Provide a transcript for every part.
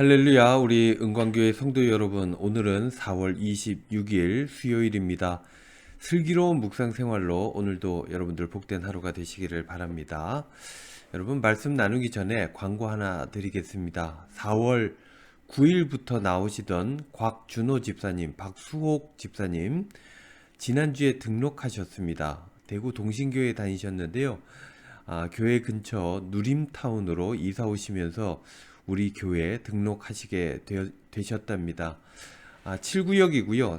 할렐루야, 우리 은광교회 성도 여러분, 오늘은 4월 26일 수요일입니다. 슬기로운 묵상 생활로 오늘도 여러분들 복된 하루가 되시기를 바랍니다. 여러분, 말씀 나누기 전에 광고 하나 드리겠습니다. 4월 9일부터 나오시던 곽준호 집사님, 박수옥 집사님, 지난주에 등록하셨습니다. 대구 동신교회 다니셨는데요. 아, 교회 근처 누림타운으로 이사 오시면서 우리 교회에 등록하시게 되어, 되셨답니다. 아, 7구역이고요.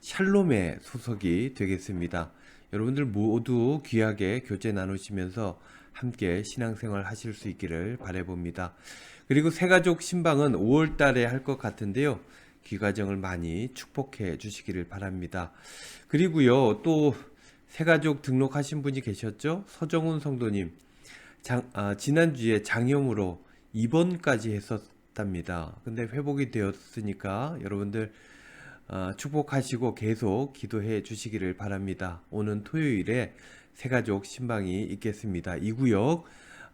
샬롬의 소속이 되겠습니다. 여러분들 모두 귀하게 교제 나누시면서 함께 신앙생활 하실 수 있기를 바라봅니다. 그리고 새가족 신방은 5월 달에 할 것 같은데요. 귀가정을 많이 축복해 주시기를 바랍니다. 그리고요, 또 새가족 등록하신 분이 계셨죠? 서정훈 성도님. 장, 아, 지난주에 장염으로 입원까지 했었답니다. 근데 회복이 되었으니까 여러분들 아, 축복하시고 계속 기도해 주시기를 바랍니다. 오는 토요일에 새가족 신방이 있겠습니다. 이 구역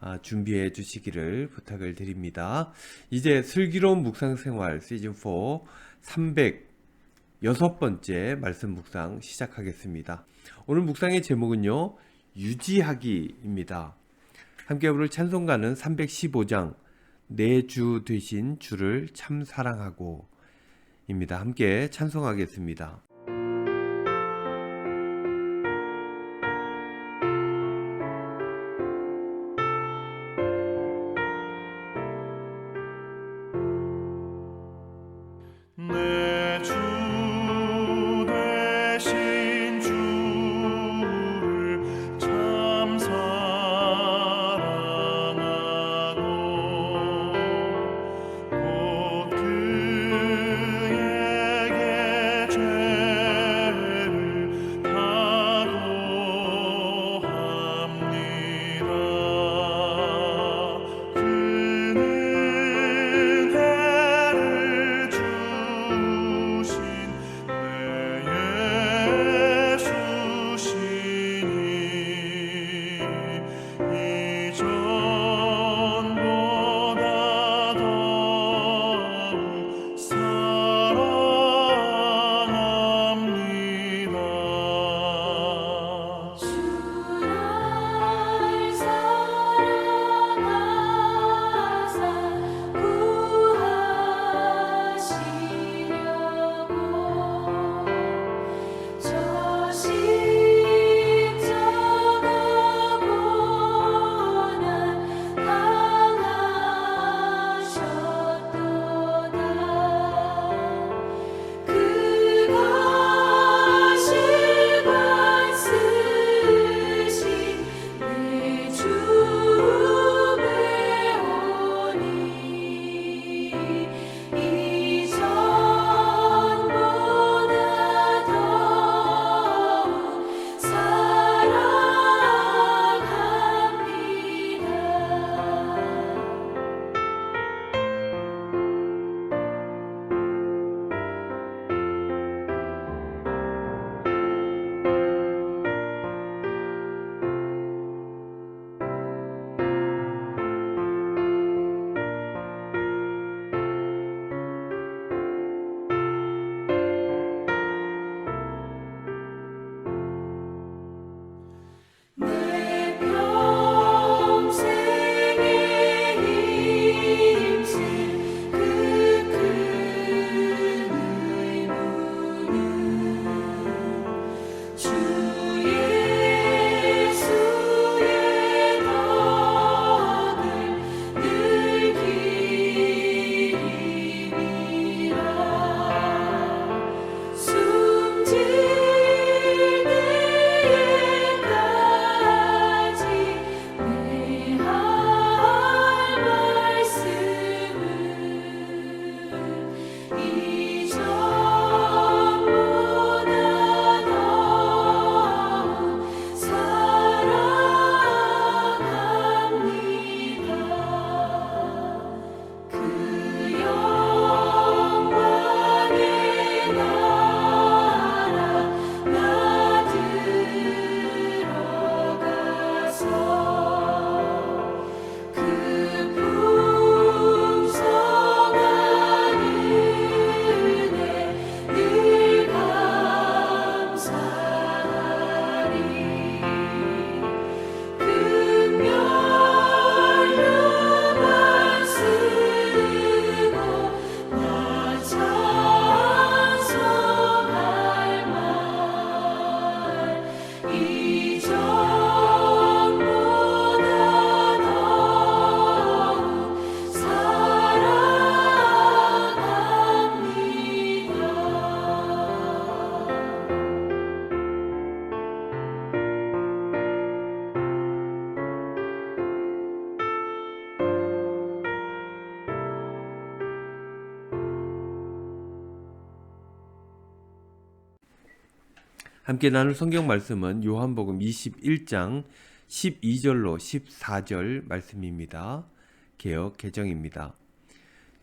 아, 준비해 주시기를 부탁을 드립니다. 이제 슬기로운 묵상 생활 시즌 4 306번째 말씀 묵상 시작하겠습니다. 오늘 묵상의 제목은요. 유지하기입니다. 함께 부를 찬송가는 315장 내 주 되신 주를 참 사랑하고 입니다. 함께 찬송하겠습니다. 내주 되신 함께 나눌 성경 말씀은 요한복음 21장 12절로 14절 말씀입니다. 개혁 개정입니다.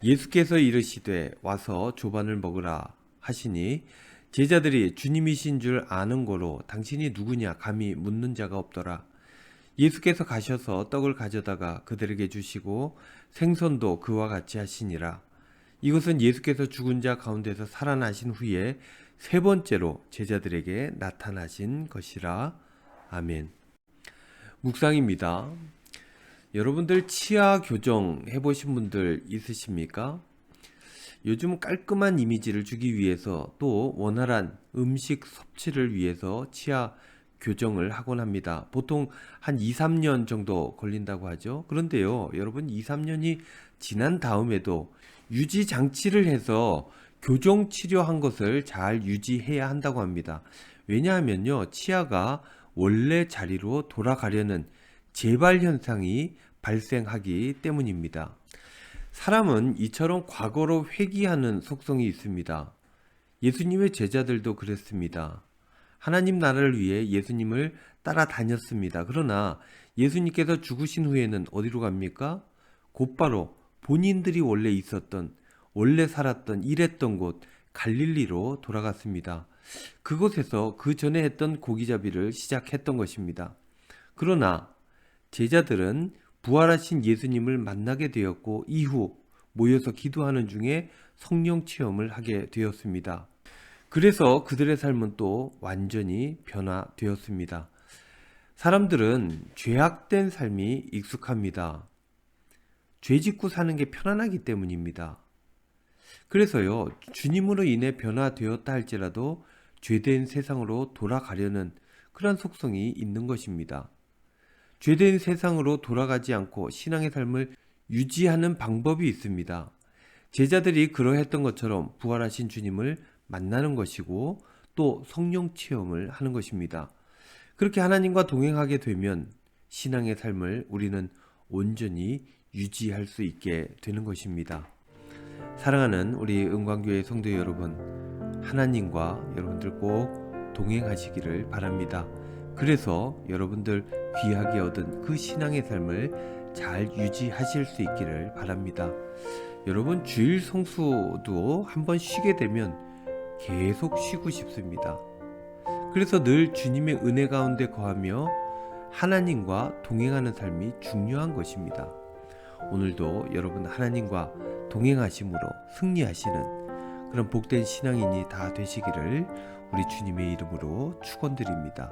예수께서 이르시되 와서 조반을 먹으라 하시니 제자들이 주님이신 줄 아는 거로 당신이 누구냐 감히 묻는 자가 없더라. 예수께서 가셔서 떡을 가져다가 그들에게 주시고 생선도 그와 같이 하시니라. 이것은 예수께서 죽은 자 가운데서 살아나신 후에 세 번째로 제자들에게 나타나신 것이라. 아멘. 묵상입니다. 여러분들 치아 교정 해보신 분들 있으십니까? 요즘 깔끔한 이미지를 주기 위해서 또 원활한 음식 섭취를 위해서 치아 교정을 하곤 합니다. 보통 한 2, 3년 정도 걸린다고 하죠. 그런데요, 여러분 2, 3년이 지난 다음에도 유지 장치를 해서 교정 치료한 것을 잘 유지해야 한다고 합니다. 왜냐하면요, 치아가 원래 자리로 돌아가려는 재발 현상이 발생하기 때문입니다. 사람은 이처럼 과거로 회귀하는 속성이 있습니다. 예수님의 제자들도 그랬습니다. 하나님 나라를 위해 예수님을 따라다녔습니다. 그러나 예수님께서 죽으신 후에는 어디로 갑니까? 곧바로 본인들이 원래 있었던, 원래 살았던, 일했던 곳 갈릴리로 돌아갔습니다. 그곳에서 그 전에 했던 고기잡이를 시작했던 것입니다. 그러나 제자들은 부활하신 예수님을 만나게 되었고 이후 모여서 기도하는 중에 성령 체험을 하게 되었습니다. 그래서 그들의 삶은 또 완전히 변화되었습니다. 사람들은 죄악된 삶이 익숙합니다. 죄 짓고 사는 게 편안하기 때문입니다. 그래서요, 주님으로 인해 변화되었다 할지라도 죄된 세상으로 돌아가려는 그런 속성이 있는 것입니다. 죄된 세상으로 돌아가지 않고 신앙의 삶을 유지하는 방법이 있습니다. 제자들이 그러했던 것처럼 부활하신 주님을 만나는 것이고 또 성령 체험을 하는 것입니다. 그렇게 하나님과 동행하게 되면 신앙의 삶을 우리는 온전히 유지할 수 있게 되는 것입니다. 사랑하는 우리 은광교회 성도 여러분, 하나님과 여러분들 꼭 동행하시기를 바랍니다. 그래서 여러분들 귀하게 얻은 그 신앙의 삶을 잘 유지하실 수 있기를 바랍니다. 여러분 주일 성수도 한번 쉬게 되면 계속 쉬고 싶습니다. 그래서 늘 주님의 은혜 가운데 거하며 하나님과 동행하는 삶이 중요한 것입니다. 오늘도 여러분 하나님과 동행하심으로 승리하시는 그런 복된 신앙인이 다 되시기를 우리 주님의 이름으로 축원드립니다.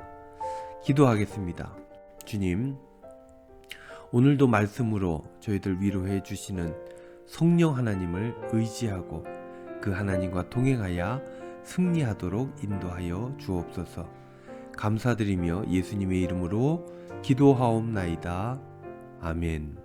기도하겠습니다. 주님, 오늘도 말씀으로 저희들 위로해 주시는 성령 하나님을 의지하고 그 하나님과 동행하여 승리하도록 인도하여 주옵소서. 감사드리며 예수님의 이름으로 기도하옵나이다. 아멘.